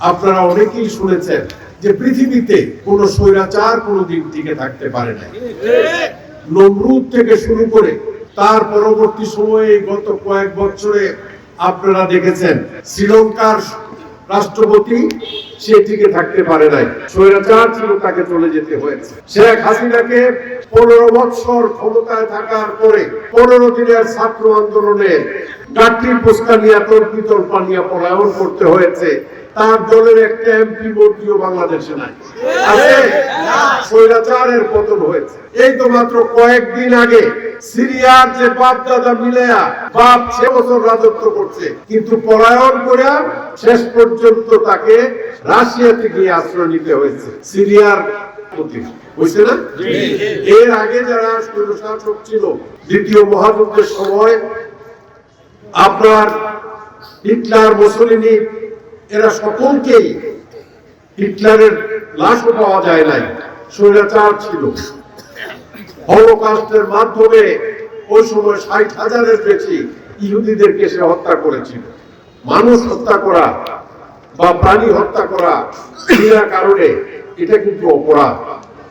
আপনারা অনেকেই শুনেছেন যে পৃথিবীতে কোন স্বৈরাচার কোনোদিন টিকে থাকতে পারে না নমরুদ থেকে শুরু করে তার পরবর্তী সময়ে গত কয়েক বছরে আপনারা দেখেছেন শ্রীলঙ্কার রাষ্ট্রপতি সে টিকে থাকতে পারে নাই। স্বৈরাচার ছিল, তাকে চলে যেতে হয়েছে। শেখ হাসিনাকে পনেরো বৎসর ক্ষমতায় থাকার পরে পনেরো দিনের ছাত্র আন্দোলনে গাঠি পুস্কা নিয়ে তর্কিত পানিয়া পলায়ন করতে হয়েছে। তার দলের একটা এমপি মন্ত্রীও বাংলাদেশে নাই। স্বৈরাচারের পতন হয়েছে। এই তো মাত্র কয়েকদিন আগে সিরিয়ার যে বাপ দাদা মিলেয়া বাপ সে বছর রাজত্ব করছে। কিন্তু পলায়ন করে শেষ পর্যন্ত তাকে রাশিয়াতে গিয়ে আশ্রয় নিতে হয়েছে। সিরিয়ার প্রতি বুঝছে না? এর আগে যারা স্বৈরশাসক ছিল দ্বিতীয় মহাযুদ্ধের সময় আপনার হিটলার মুসলিনি এরা সকলকেই হিটলারের লাশও পাওয়া যায় নাই, স্বৈরাচার ছিল। হলোকাস্টের মাধ্যমে ওই সময় ষাট হাজারের বেশি ইহুদিদেরকে সে হত্যা করেছিল। মানুষ হত্যা করা বা প্রাণী হত্যা করা বিনা কারণে এটা কিন্তু অপরাধ।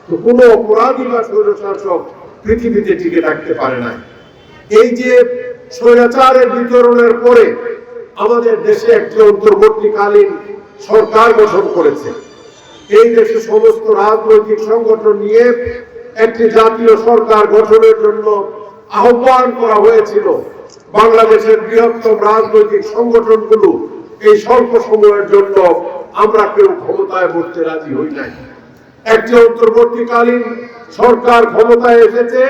তো কোনো অপরাধী বা স্বৈরশাসক পৃথিবীতে টিকে থাকতে পারে না এই যে স্বৈরাচারের বিতরণের পরে আমাদের দেশে একটি অন্তর্বর্তীকালীন সরকার গঠন করেছে। এই দেশে সমস্ত রাজনৈতিক সংগঠন নিয়ে একটি জাতীয় সরকার গঠনের জন্য আহ্বান করা হয়েছিল। বাংলাদেশের বৃহত্তম রাজনৈতিক সংগঠনগুলো এই স্বল্প সময়ের জন্য আমরা কেউ ক্ষমতায় বসতে রাজি হই নাই। একটি অন্তর্বর্তীকালীন সরকার ক্ষমতায় এসেছে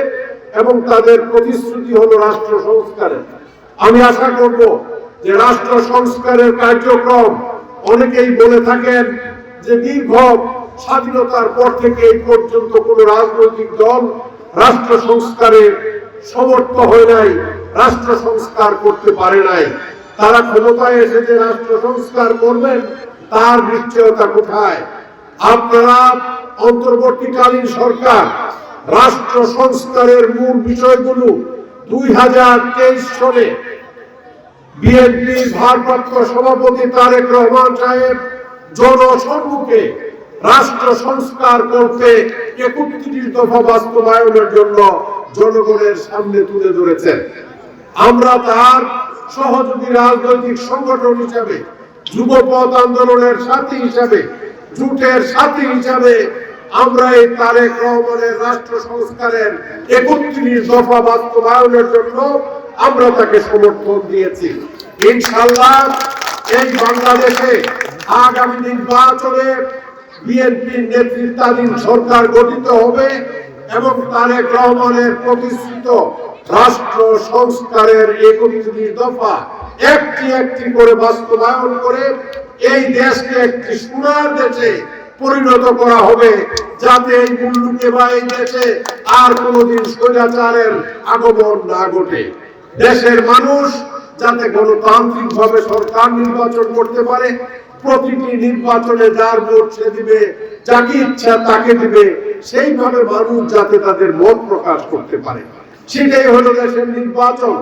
এবং তাদের প্রতিশ্রুতি হলো রাষ্ট্র সংস্কারের। আমি আশা করব যে রাষ্ট্র সংস্কারের কার্যক্রম, অনেকেই বলে থাকেন যে দীর্ঘ স্বাধীনতার পর থেকে এই পর্যন্ত কোন রাজনৈতিক দল রাষ্ট্র সংস্কারে সমর্থ হয় নাই, রাষ্ট্র সংস্কার করতে পারে নাই। তারা ক্ষমতায় এসে যে রাষ্ট্র সংস্কার করবেন, তার নিশ্চয়তা কোথায়? আপনারা অন্তর্বর্তীকালীন সরকার, রাষ্ট্র সংস্কারের মূল বিষয়গুলো দুই হাজার তেইশ সনে বিএনপি ভারপ্রাপ্ত সভাপতি তারেক রহমান সাহেব জনসম্মুখে রাষ্ট্র সংস্কার করতে একত্রিশ দফা বাস্তবায়নের জন্য জনগণের সামনে তুলে ধরেছেন। আমরা তার সহযোগী রাজনৈতিক সংগঠন হিসাবে যুবপথ আন্দোলনের সাথী হিসাবে, জুটের সাথী হিসাবে আমরা এই তারেক রহমানের রাষ্ট্র সংস্কারের একত্রিশ দফা বাস্তবায়নের জন্য আমরা তাকে সমর্থন দিয়েছি। ইনশাল্লাহ এই বাংলাদেশে আগামী নির্বাচনে বিএনপির নেতৃত্বাধীন সরকার গঠিত হবে এবং তারেক রহমানের প্রতিষ্ঠিত রাষ্ট্র সংস্কারের একত্রিশ দফা একটি একটি করে বাস্তবায়ন করে এই দেশকে একটি সোনার দেশে পরিণত করা হবে, যাতে এই মুল্লুকে বা এই দেশে আর কোনোদিন স্বৈরাচারের আগমন না ঘটে। দেশের মানুষ যাতে গণতান্ত্রিক ভাবে সরকার নির্বাচন করতে পারে, প্রতিটি নির্বাচনে যার ভোট সে দিবে, যাকে ইচ্ছা তাকে দিবে সেইভাবে মানুষ যাতে তাদের মত প্রকাশ করতে পারে। সেটাই হলো দেশের নির্বাচন।